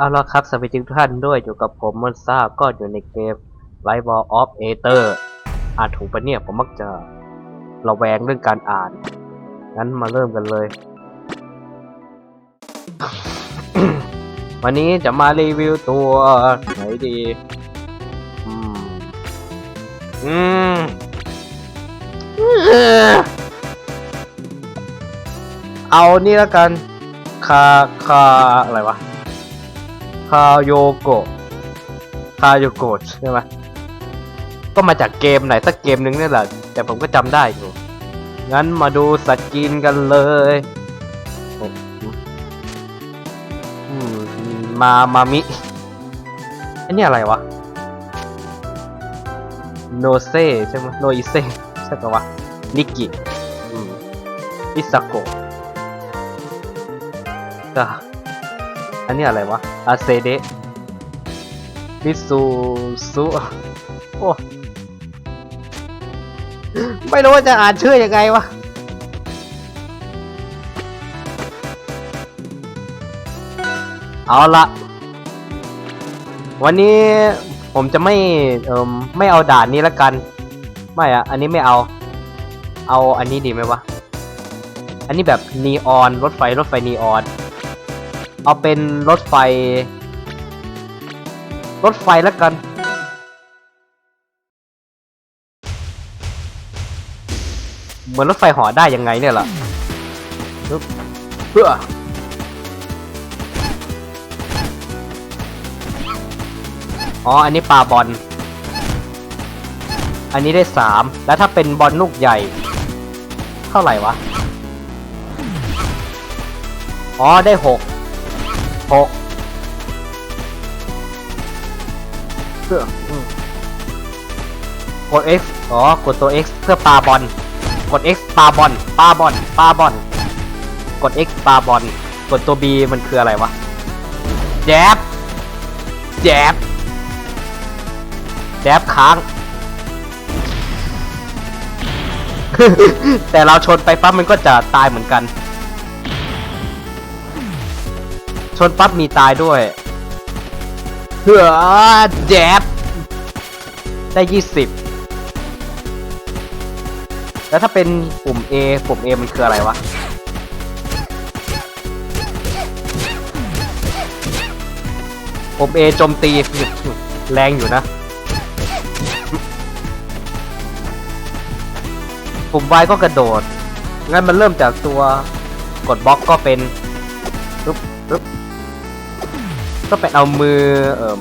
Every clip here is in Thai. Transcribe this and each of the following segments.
เอาละครับสวัสดีทุกท่านด้วยอยู่กับผมมอนซ่าก็อยู่ในเกม Light Ball of Aether อ่านถูกปะเนี่ยผมมักจะระแวงเรื่องการอ่าน งั้นมาเริ่มกันเลย วันนี้จะมารีวิวตัวไหนดี อืม อืมเอ่อเอานี่แล้วกัน คา คา อะไรวะ คาโยโกะคาโยโกะใช่ไหมก็มาจากเกมไหนสักเกมหนึ่งนี่แหละ แต่ผมก็จำได้อยู่งั้นมาดูสกินกันเลยมามามิอันนี้อะไรวะ โนเซใช่ไหมโนอิเซใช่ปะวะ นิกิอิซาโกะ อันนี้อะไรวะอาเซเดะมิซูซุโอ้ไม่รู้ว่าจะอ่านชื่อยังไงวะเอาละวันนี้ผมจะไม่เอ่มไม่เอาด่านนี้ละกัน ไม่อะอันนี้ไม่เอา เอาอันนี้ดีไหมวะ อันนี้แบบนีออนรถไฟรถไฟนีออน เอาเป็นรถไฟ รถไฟแล้วกัน เหมือนรถไฟเหอได้ยังไงเนี่ยล่ะเพื่ออ๋อ อันนี้ปลาบอล อันนี้ได้สาม แล้วถ้าเป็นบอลลูกใหญ่ เท่าไหร่วะ อ๋อ ได้หก หกเพื่ออืมกด X อ๋อ กดตัว X เพื่อปาบอล กด X ปาบอล ปาบอล ปาบอล กด X ปาบอล กดตัว B มันคืออะไรวะแจบแจบแจบค้าง แต่เราชนไปปั๊บมันก็จะตายเหมือนกัน ชนปั๊บมีตายด้วยเฮ้อแจบได้ยี่สิบแล้วถ้าเป็นปุ่ม A ปุ่ม A มันคืออะไรวะ ปุ่ม A โจมตีแรงอยู่นะ ปุ่ม Y ก็กระโดด งั้นมันเริ่มจากตัวกดบล็อกก็เป็นปึ๊บปึ๊บ ก็เป็นเอามือเอ่ม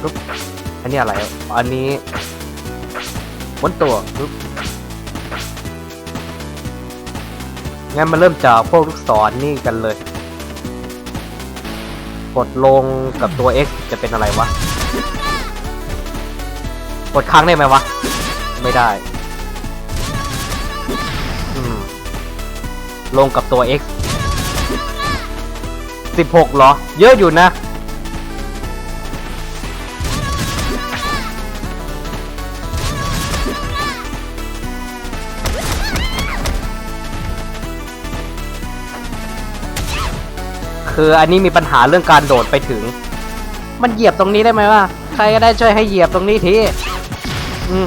ปึ๊บอันนี้อะไร อันนี้ม้วนตัวปึ๊บงั้นมันเริ่มจากพวกลูกศรนี่กันเลย กดลงกับตัว X จะเป็นอะไรวะ กดค้างได้ไหมวะ ไม่ได้ ลงกับตัว X 16เหรอ เยอะอยู่นะ คืออันนี้มีปัญหาเรื่องการโดดไปถึง มันเหยียบตรงนี้ได้ไหมวะ ใครก็ได้ช่วยให้เหยียบตรงนี้ที อืม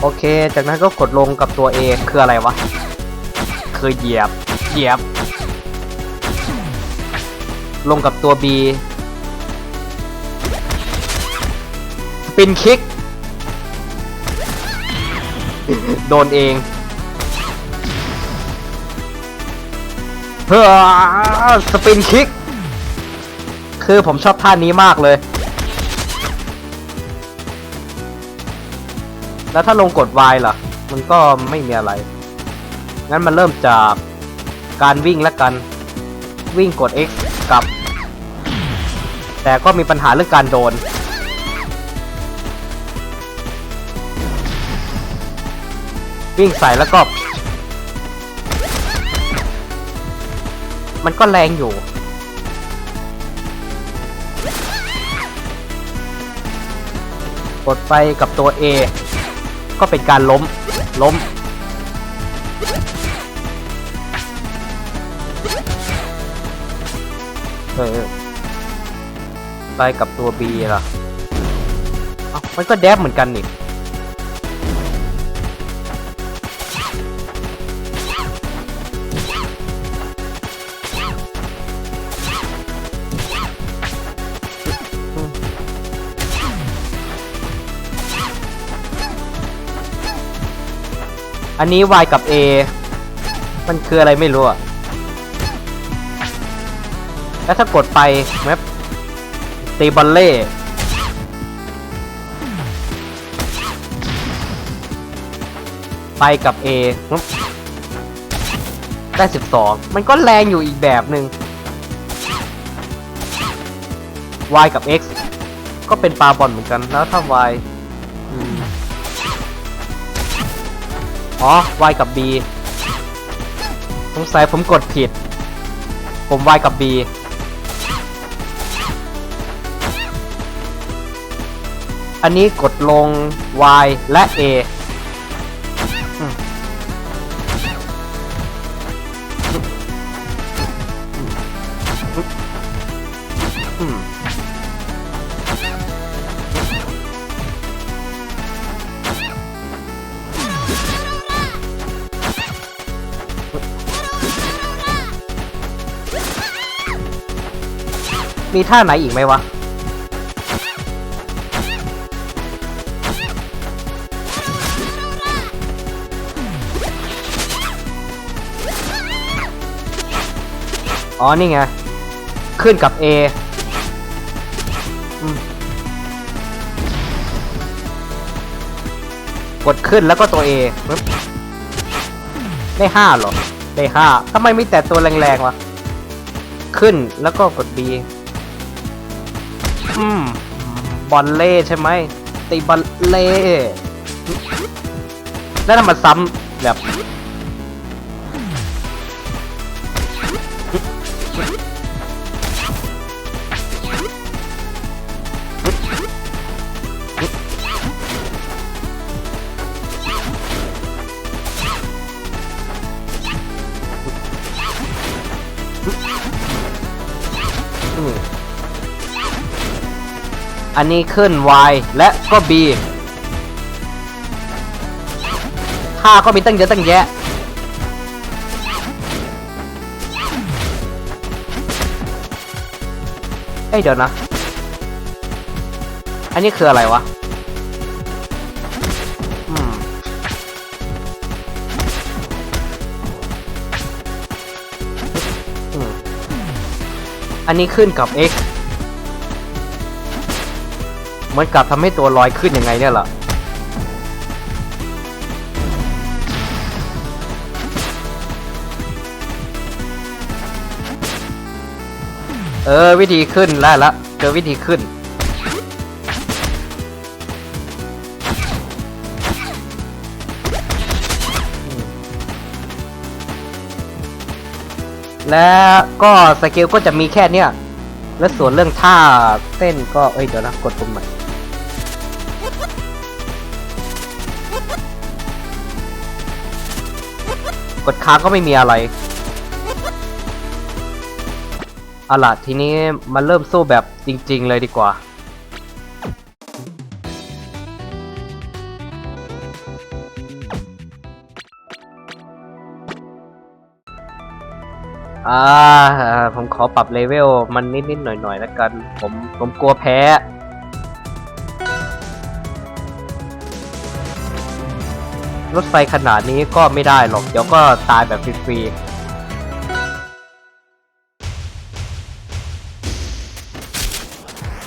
โอเค จากนั้นก็กดลงกับตัว A คืออะไรวะ คือเหยียบ เหยียบ ลงกับตัว B สปินคิก โดนเองเพื่อสปินคิก คือผมชอบท่านี้มากเลย แล้วถ้าลงกด Y ล่ะ มันก็ไม่มีอะไร งั้นมันเริ่มจากการวิ่งแล้วกัน วิ่งกด X กับ แต่ก็มีปัญหาเรื่องการโดน วิ่งใส่แล้วก็ มันก็แรงอยู่กดไปกับตัว A ก็เป็นการล้ม ล้ม เออไปกับตัวบีล่ะมันก็แดบเหมือนกันนี่ อันนี้ Y กับ A มันคืออะไรไม่รู้อะแล้วถ้ากดไปแมปตีบอลเล่ไปกับ A ได้ 12 มันก็แรงอยู่อีกแบบหนึ่ง Y กับ X ก็เป็นปลาบอลเหมือนกันแล้วถ้า Y อ๋อ Y กับ B สงสัยผมกดผิด ผม Y กับ B อันนี้กดลง Y และ A อืม มีท่าไหนอีกไหมวะ อ๋อ นี่ไง ขึ้นกับ A อืมกดขึ้นแล้วก็ตัว A ได้ห้าหรอ ได้ห้าทำไมไม่แต่ตัวแรงๆวะ ขึ้นแล้วก็กด B อืมบอลเล่ใช่ไหมตีบอลเล่แล้วทำมาซ้ำแบบ อันนี้ขึ้น Y และก็ B ค่าก็มีตั้งเยอะตั้งแยะ เอ้ยเดี๋ยวนะ อันนี้คืออะไรวะอืมอันนี้ขึ้นกับ x มือนกลับทำให้ตัวลอยขึ้นยังไงเนี่ยเหรอเออ วิธีขึ้นได้ละเจอวิธีขึ้น และก็สเกลก็จะมีแค่เนี้ยและส่วนเรื่องท่าเต้นก็ เอ้ย เดี๋ยวนะ กดตรงไหน กดค้างก็ไม่มีอะไรเอาล่ะทีนี้มาเริ่มสู้แบบจริง ๆ เลยดีกว่า อ่า ผมขอปรับเลเวลมันนิด ๆ หน่อย ๆ แล้วกัน ผม ผมกลัวแพ้ รถไฟขนาดนี้ก็ไม่ได้หรอก เดี๋ยวก็ตายแบบฟรีๆ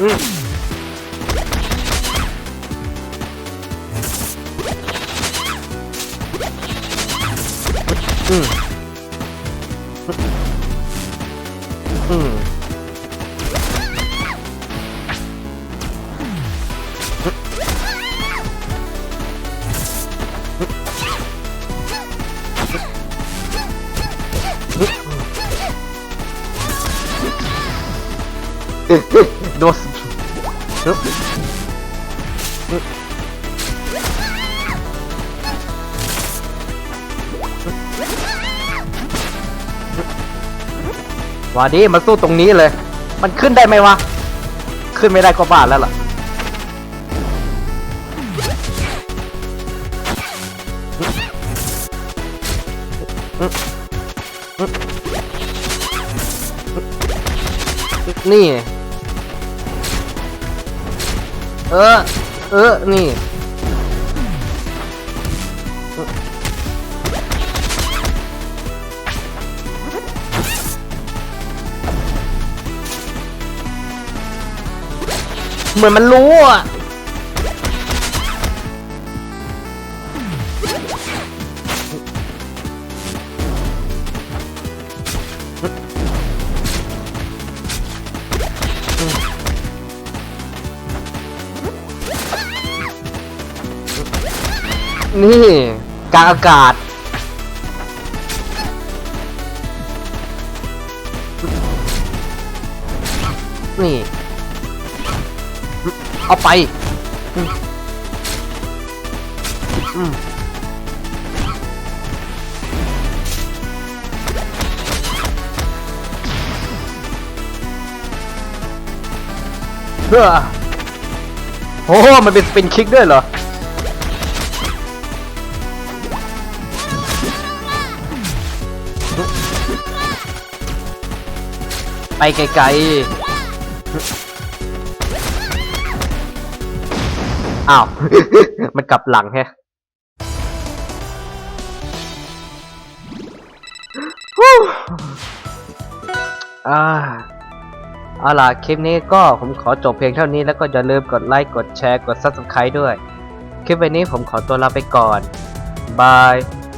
อืมอืมอืม โดนมาดิมาสู้ตรงนี้เลย มันขึ้นได้ไหมวะ ขึ้นไม่ได้ก็บ้าแล้วล่ะนี่ เออ เออ นี่ เหมือนมันรู้อะ นี่กลางอากาศ นี่ เอาไปอืมอืมเฮ้อโอ้โหมันเป็นสปินคิกด้วยเหรอ ไปไกลๆ อ้าว มันกลับหลังแฮะอ่าเอาล่ะคลิปนี้ก็ผมขอจบเพียงเท่านี้แล้วก็อย่าลืมกดไลค์กดแชร์กด Subscribe ด้วย คลิปวันนี้ผมขอตัวลาไปก่อน บาย